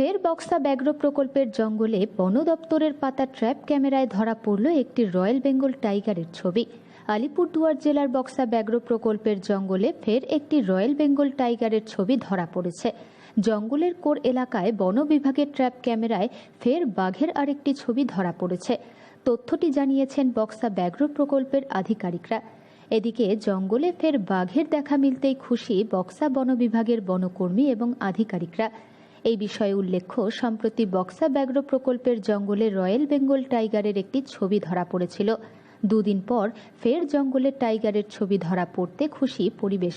ফের বক্সা ব্যাঘ্র প্রকল্পের জঙ্গলে বন দপ্তরের পাতা ট্র্যাপ ক্যামেরায় ধরা পড়ল একটি রয়্যাল বেঙ্গল টাইগারের ছবি। আলিপুরদুয়ার জেলার বক্সা ব্যাঘ্র প্রকল্পের জঙ্গলে ফের একটি রয়্যাল বেঙ্গল টাইগারের ছবি ধরা পড়েছে। জঙ্গলের কোর এলাকায় বন বিভাগের ট্র্যাপ ক্যামেরায় ফের বাঘের আরেকটি ছবি ধরা পড়েছে। তথ্যটি জানিয়েছেন বক্সা ব্যাঘ্র প্রকল্পের আধিকারিকরা। এদিকে জঙ্গলে ফের বাঘের দেখা মিলতেই খুশি বক্সা বন বিভাগের বনকর্মী এবং আধিকারিকরা। এই বিষয়ে উল্লেখ্য, সম্প্রতি বক্সা ব্যাঘ্র প্রকল্পের জঙ্গলে রয়্যাল বেঙ্গল টাইগারের একটি ছবি ধরা পড়েছিল। দুদিন পর ফের জঙ্গলের টাইগারের ছবি ধরা পড়তে খুশি পরিবেশ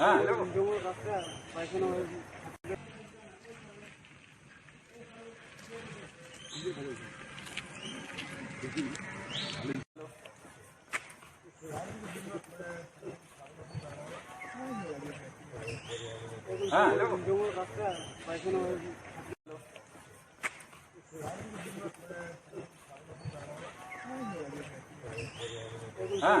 হ্যাঁ হ্যালো হ্যাঁ হ্যালো হ্যাঁ